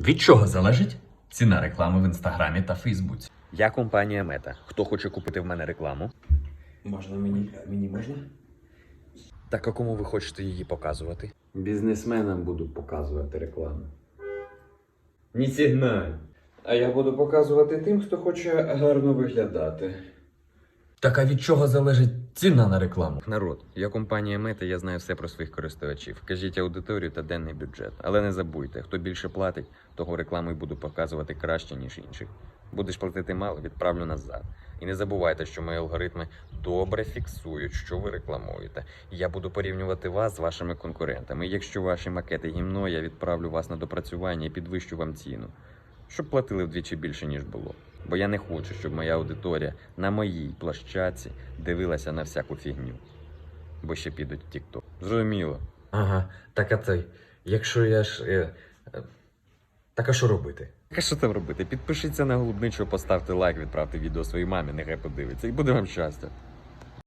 Від чого залежить ціна реклами в інстаграмі та Фейсбуці? Я компанія Мета. Хто хоче купити в мене рекламу? Можна мені? Мені можна? Так а кому ви хочете її показувати? Бізнесменам буду показувати рекламу. Не сигналь. А я буду показувати тим, хто хоче гарно виглядати. Так а від чого залежить ціна на рекламу? Народ, я компанія Мета, я знаю все про своїх користувачів. Кажіть аудиторію та денний бюджет. Але не забудьте, хто більше платить, того рекламу й буду показувати краще, ніж інших. Будеш платити мало, відправлю назад. І не забувайте, що мої алгоритми добре фіксують, що ви рекламуєте. Я буду порівнювати вас з вашими конкурентами. Якщо ваші макети гімно, я відправлю вас на допрацювання і підвищу вам ціну. Щоб платили вдвічі більше, ніж було. Бо я не хочу, щоб моя аудиторія на моїй площаці дивилася на всяку фігню. Бо ще підуть в TikTok. Зрозуміло. Ага, так а цей. Якщо я ж. Е, е, так а що робити? Так а що там робити? Підпишіться на голубничого, поставте лайк, відправте відео своїй мамі, нехай подивиться, і буде вам щастя.